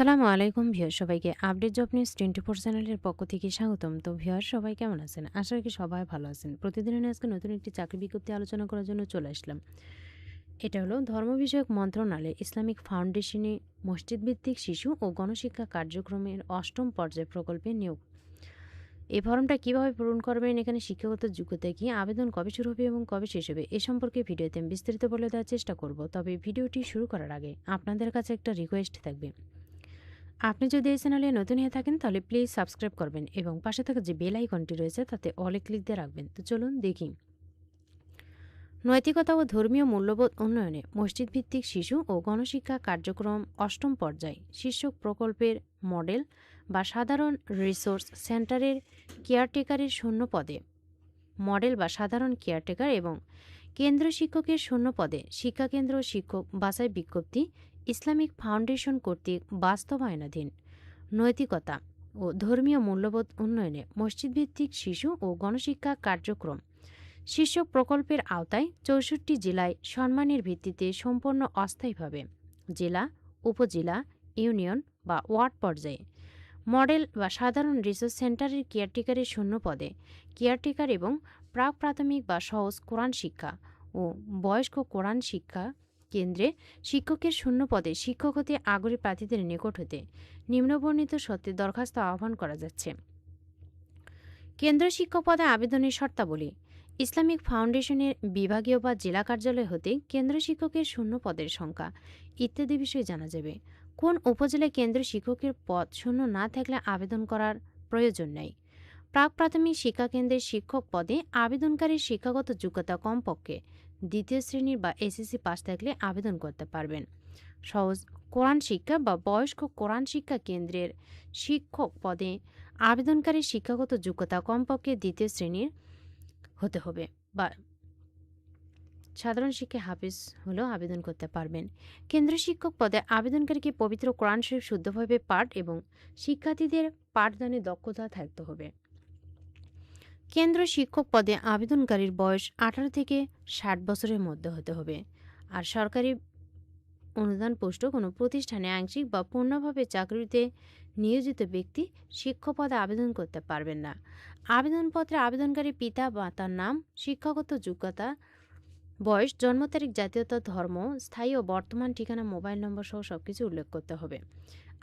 আসসালামু আলাইকুম ভিউয়ার সবাইকে update job news twenty four চ্যানেলের পক্ষ থেকে স্বাগতম। তো ভিউয়ার সবাই কেমন আছেন? আশা রাখি সবাই ভালো আছেন। প্রতিদিনের আজকে নতুন একটি চাকরি বিজ্ঞপ্তি আলোচনা করার জন্য চলে আসলাম। এটা হলো ধর্ম বিষয়ক মন্ত্রণালয়, ইসলামিক ফাউন্ডেশনে মসজিদ ভিত্তিক শিশু ও গণশিক্ষা কার্যক্রমের অষ্টম পর্যায় প্রকল্পে নিয়োগ। এই ফর্মটা কীভাবে পূরণ করবেন, এখানে শিক্ষাগত যোগ্যতা কি, আবেদন কবে শুরু হবে এবং কবে শেষ হবে, এ সম্পর্কে ভিডিওতে বিস্তারিত বলে দেওয়ার চেষ্টা করব। তবে ভিডিওটি শুরু করার আগে আপনাদের কাছে একটা রিকোয়েস্ট থাকবে। আপনি যদি এই চ্যানেলে নতুন হয়ে থাকেন, তাহলে প্লিজ সাবস্ক্রাইব করবেন এবং পাশে থাকা যে বেল আইকনটি রয়েছে, তাতে অলে ক্লিক দিয়ে রাখবেন। তো চলুন দেখি। নৈতিকতা ও ধর্মীয় মূল্যবোধ উন্নয়নে মসজিদ ভিত্তিক শিশু ও গণশিক্ষা কার্যক্রম অষ্টম পর্যায়। শীর্ষক প্রকল্পের মডেল বা সাধারণ রিসোর্স সেন্টারের কেয়ারটেকারের শূন্য পদে। মডেল বা সাধারণ কেয়ারটেকার এবং কেন্দ্র শিক্ষকের শূন্য পদে শিক্ষাকেন্দ্র শিক্ষক বাছাই বিজ্ঞপ্তি ইসলামিক ফাউন্ডেশন কর্তৃক বাস্তবায়নাধীন। নৈতিকতা ও ধর্মীয় মূল্যবোধ উন্নয়নে মসজিদ ভিত্তিক শিশু ও গণশিক্ষা কার্যক্রম। শীর্ষক প্রকল্পের আওতায় চৌষট্টি জেলায় সম্মানের ভিত্তিতে সম্পন্ন অস্থায়ীভাবে জেলা, উপজেলা, ইউনিয়ন বা ওয়ার্ড পর্যায়ে মডেল বা সাধারণ রিসার্চ সেন্টারের কেয়ারটেকারের শূন্য পদে কেয়ারটেকার এবং প্রাক প্রাথমিক বা সহজ কোরআন শিক্ষা ও বয়স্ক কোরআন শিক্ষা কেন্দ্রে শিক্ষকের শূন্য পদে শিক্ষক হতে আগ্রহী প্রার্থীদের নিকট হতে নিম্নবর্ণিত সত্ত্বে দরখাস্ত আহ্বান করা যাচ্ছে। কেন্দ্র শিক্ষক পদে আবেদনের শর্তাবলী, ইসলামিক ফাউন্ডেশনের বিভাগীয় বা জেলা কার্যালয় হতে কেন্দ্র শিক্ষকের শূন্য পদের সংখ্যা ইত্যাদি বিষয়ে জানা যাবে। কোন উপজেলায় কেন্দ্র শিক্ষকের পদ শূন্য না থাকলে আবেদন করার প্রয়োজন নেই। প্রাক প্রাথমিক শিক্ষা কেন্দ্রের শিক্ষক পদে আবেদনকারীর শিক্ষাগত যোগ্যতা কমপক্ষে দ্বিতীয় শ্রেণির বা এসএসসি পাস থাকলে আবেদন করতে পারবেন। সহজ কোরআন শিক্ষা বা বয়স্ক কোরআন শিক্ষা কেন্দ্রের শিক্ষক পদে আবেদনকারী শিক্ষাগত যোগ্যতা কমপক্ষে দ্বিতীয় শ্রেণির হতে হবে বা সাধারণ শিক্ষা হাফিজ হলেও আবেদন করতে পারবেন। কেন্দ্র শিক্ষক পদে আবেদনকারীকে পবিত্র কোরআন শরীফ শুদ্ধভাবে পাঠ এবং শিক্ষার্থীদের পাঠদানে দক্ষতা থাকতে হবে। কেন্দ্র শিক্ষক পদে আবেদনকারীর বয়স আঠারো থেকে ষাট বছরের মধ্যে হতে হবে। আর সরকারি অনুদান পোষ্ট কোনো প্রতিষ্ঠানে আংশিক বা পূর্ণভাবে চাকরিতে নিয়োজিত ব্যক্তি শিক্ষক পদে আবেদন করতে পারবেন না। আবেদনপত্রে আবেদনকারী পিতা বা তার নাম, শিক্ষাগত যোগ্যতা বয়স, জন্ম তারিখ জাতীয়তা ধর্ম, স্থায়ী ও বর্তমান ঠিকানা, মোবাইল নম্বর সহ সব কিছু উল্লেখ করতে হবে।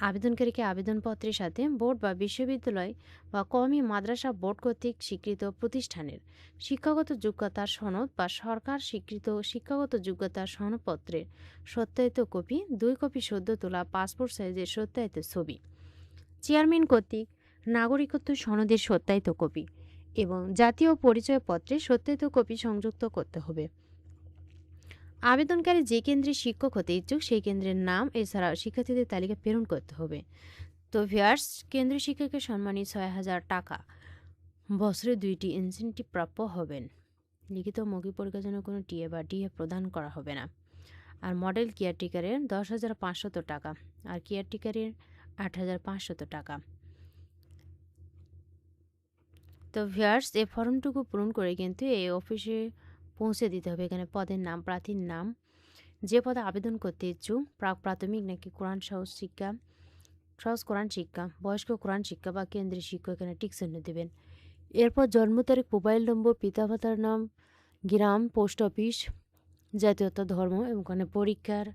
আবেদনকারীকে আবেদনপত্রের সাথে বোর্ড বা বিশ্ববিদ্যালয় বা কমি মাদ্রাসা বোর্ড কর্তৃক স্বীকৃত প্রতিষ্ঠানের শিক্ষাগত যোগ্যতার সনদ বা সরকার স্বীকৃত শিক্ষাগত যোগ্যতার সনদপত্রের সত্যায়িত কপি, দুই কপি সদ্য তোলা পাসপোর্ট সাইজের সত্যায়িত ছবি, চেয়ারম্যান কর্তৃক নাগরিকত্ব সনদের সত্যায়িত কপি এবং জাতীয় পরিচয়পত্রে সত্যায়িত কপি সংযুক্ত করতে হবে। আবেদনকারী যে কেন্দ্রে শিক্ষক হতে ইচ্ছুক, সেই কেন্দ্রের নাম এছাড়া শিক্ষার্থীদের তালিকা প্রেরণ করতে হবে। তো ভিয়ার্স কেন্দ্রীয় শিক্ষকের সম্মানী ছয় হাজার টাকা। বছরে দুইটি ইনসেন্টিভ প্রাপ্য হবেন। লিখিত মৌখিক পরীক্ষার জন্য কোনো টিএ বা ডিএ প্রদান করা হবে না। আর মডেল কেয়ারটেকারের দশ হাজার পাঁচশত টাকা। আর কেয়ারটেকারের আট হাজার পাঁচশত টাকা। তো ভিয়ার্স এই ফর্মটুকু পূরণ করে কিন্তু এই অফিসে পৌঁছে দিতে হবে। এখানে পদের নাম, প্রার্থীর নাম। যে পদে আবেদন করতে ইচ্ছুক প্রাক প্রাথমিক নাকি কোরআন সহজ শিক্ষা, সহজ কোরআন শিক্ষা, বয়স্ক কোরআন শিক্ষা বা কেন্দ্রীয় শিক্ষক এখানে টিক চিহ্ন দেবেন। এরপর জন্ম তারিখ, মোবাইল নম্বর পিতা মাতার নাম, গ্রাম, পোস্ট অফিস, জাতীয়তা, ধর্ম এবং ওখানে পরীক্ষার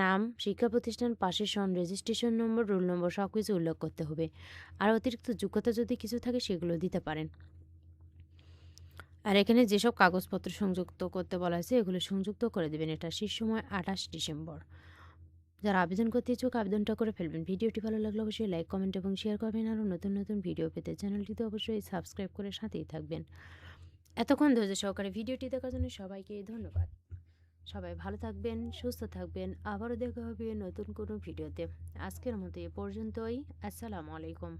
নাম, শিক্ষা প্রতিষ্ঠান, পাশের সন রেজিস্ট্রেশন নম্বর রোল নম্বর সব কিছু উল্লেখ করতে হবে। আর অতিরিক্ত যোগ্যতা যদি কিছু থাকে সেগুলো দিতে পারেন। আর এখানে যেসব কাগজপত্র সংযুক্ত করতে বলা হয়েছে, এগুলো সংযুক্ত করে দেবেন। এটা শেষ সময় আঠাশ ডিসেম্বর। যারা আবেদন করতে ইচ্ছুক, আবেদনটা করে ফেলবেন। ভিডিওটি ভালো লাগলে অবশ্যই লাইক, কমেন্ট এবং শেয়ার করবেন। আরও নতুন নতুন ভিডিও পেতে চ্যানেলটিতে অবশ্যই সাবস্ক্রাইব করে সাথেই থাকবেন। এতক্ষণ ধৈর্য সহকারে ভিডিওটি দেখার জন্য সবাইকে ধন্যবাদ। সবাই ভালো থাকবেন, সুস্থ থাকবেন। আবারও দেখা হবে নতুন কোনো ভিডিওতে। আজকের মতো এ পর্যন্তই। আসসালামু আলাইকুম।